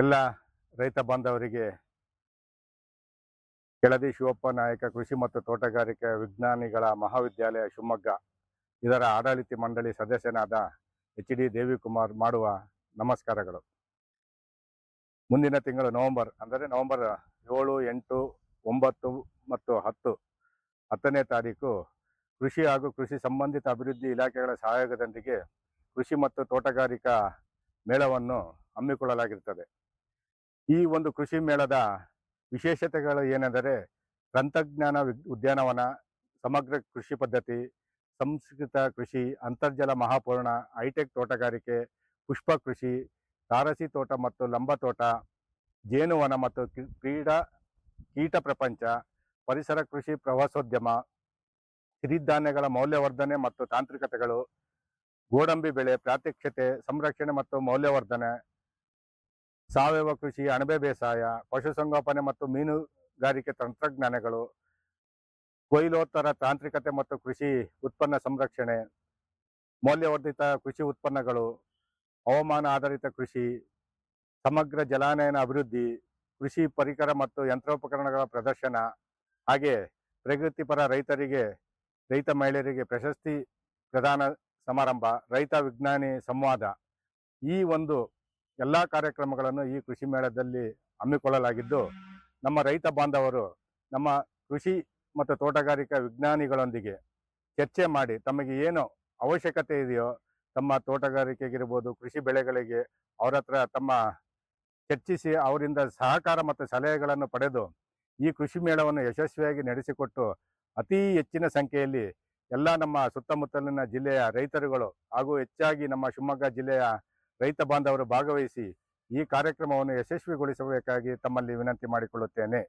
ಎಲ್ಲ ರೈತ ಬಾಂಧವರಿಗೆ ಕೆಳದಿ ಶಿವಪ್ಪ ನಾಯಕ, ಕೃಷಿ ಮತ್ತು ತೋಟಗಾರಿಕೆ ವಿಜ್ಞಾನಿಗಳ ಮಹಾವಿದ್ಯಾಲಯ ಶಿವಮೊಗ್ಗ, ಇದರ ಆಡಳಿತ ಮಂಡಳಿ ಸದಸ್ಯನಾದ ಎಚ್ ಡಿ ದೇವಿಕುಮಾರ್ ಮಾಡುವ ನಮಸ್ಕಾರಗಳು. ಮುಂದಿನ ತಿಂಗಳು ನವೆಂಬರ್, ಅಂದರೆ ನವೆಂಬರ್ ಏಳು, ಎಂಟು, ಒಂಬತ್ತು ಮತ್ತು ಹತ್ತು, ಹತ್ತನೇ ತಾರೀಕು ಕೃಷಿ ಹಾಗೂ ಕೃಷಿ ಸಂಬಂಧಿತ ಅಭಿವೃದ್ಧಿ ಇಲಾಖೆಗಳ ಸಹಯೋಗದೊಂದಿಗೆ ಕೃಷಿ ಮತ್ತು ತೋಟಗಾರಿಕಾ ಮೇಳವನ್ನು ಹಮ್ಮಿಕೊಳ್ಳಲಾಗಿರುತ್ತದೆ. ಈ ಒಂದು ಕೃಷಿ ಮೇಳದ ವಿಶೇಷತೆಗಳು ಏನೆಂದರೆ ತಂತ್ರಜ್ಞಾನ ಉದ್ಯಾನವನ, ಸಮಗ್ರ ಕೃಷಿ ಪದ್ಧತಿ, ಸಂಸ್ಕೃತ ಕೃಷಿ, ಅಂತರ್ಜಲ ಮಹಾಪೂರ್ಣ, ಹೈಟೆಕ್ ತೋಟಗಾರಿಕೆ, ಪುಷ್ಪ ಕೃಷಿ, ತಾರಸಿ ತೋಟ ಮತ್ತು ಲಂಬ ತೋಟ ಜೇನುವನ ಮತ್ತು ಕ್ರೀಡಾ, ಕೀಟ ಪ್ರಪಂಚ, ಪರಿಸರ ಕೃಷಿ ಪ್ರವಾಸೋದ್ಯಮ, ಸಿರಿಧಾನ್ಯಗಳ ಮೌಲ್ಯವರ್ಧನೆ ಮತ್ತು ತಾಂತ್ರಿಕತೆಗಳು, ಗೋಡಂಬಿ ಬೆಳೆ ಪ್ರಾತ್ಯಕ್ಷತೆ ಸಂರಕ್ಷಣೆ ಮತ್ತು ಮೌಲ್ಯವರ್ಧನೆ ಸಾವಯವ ಕೃಷಿ, ಅಣಬೆ ಬೇಸಾಯ ಪಶುಸಂಗೋಪನೆ ಮತ್ತು ಮೀನುಗಾರಿಕೆ ತಂತ್ರಜ್ಞಾನಗಳು, ಕೊಯ್ಲೋತ್ತರ ತಾಂತ್ರಿಕತೆ ಮತ್ತು ಕೃಷಿ ಉತ್ಪನ್ನ ಸಂರಕ್ಷಣೆ, ಮೌಲ್ಯವರ್ಧಿತ ಕೃಷಿ ಉತ್ಪನ್ನಗಳು, ಹವಾಮಾನ ಆಧಾರಿತ ಕೃಷಿ, ಸಮಗ್ರ ಜಲಾನಯನ ಅಭಿವೃದ್ಧಿ, ಕೃಷಿ ಪರಿಕರ ಮತ್ತು ಯಂತ್ರೋಪಕರಣಗಳ ಪ್ರದರ್ಶನ, ಹಾಗೆ ಪ್ರಗತಿಪರ ರೈತರಿಗೆ, ರೈತ ಮಹಿಳೆಯರಿಗೆ ಪ್ರಶಸ್ತಿ ಪ್ರದಾನ ಸಮಾರಂಭ, ರೈತ ವಿಜ್ಞಾನಿ ಸಂವಾದ. ಈ ಒಂದು ಎಲ್ಲ ಕಾರ್ಯಕ್ರಮಗಳನ್ನು ಈ ಕೃಷಿ ಮೇಳದಲ್ಲಿ ಹಮ್ಮಿಕೊಳ್ಳಲಾಗಿದ್ದು, ನಮ್ಮ ರೈತ ಬಾಂಧವರು, ನಮ್ಮ ಕೃಷಿ ಮತ್ತು ತೋಟಗಾರಿಕಾ ವಿಜ್ಞಾನಿಗಳೊಂದಿಗೆ ಚರ್ಚೆ ಮಾಡಿ ತಮಗೆ ಏನು ಅವಶ್ಯಕತೆ ಇದೆಯೋ, ತಮ್ಮ ತೋಟಗಾರಿಕೆಗಿರ್ಬೋದು, ಕೃಷಿ ಬೆಳೆಗಳಿಗೆ ಅವರ ಹತ್ರ ತಮ್ಮ ಚರ್ಚಿಸಿ ಅವರಿಂದ ಸಹಕಾರ ಮತ್ತು ಸಲಹೆಗಳನ್ನು ಪಡೆದು ಈ ಕೃಷಿ ಮೇಳವನ್ನು ಯಶಸ್ವಿಯಾಗಿ ನಡೆಸಿಕೊಟ್ಟು ಅತಿ ಹೆಚ್ಚಿನ ಸಂಖ್ಯೆಯಲ್ಲಿ ಎಲ್ಲ ನಮ್ಮ ಸುತ್ತಮುತ್ತಲಿನ ಜಿಲ್ಲೆಯ ರೈತರುಗಳು ಹಾಗೂ ಹೆಚ್ಚಾಗಿ ನಮ್ಮ ಶಿವಮೊಗ್ಗ ಜಿಲ್ಲೆಯ ರೈತ ಬಾಂಧವರು ಭಾಗವಹಿಸಿ ಈ ಕಾರ್ಯಕ್ರಮವನ್ನು ಯಶಸ್ವಿಗೊಳಿಸಬೇಕಾಗಿ ತಮ್ಮಲ್ಲಿ ವಿನಂತಿ ಮಾಡಿಕೊಳ್ಳುತ್ತೇನೆ.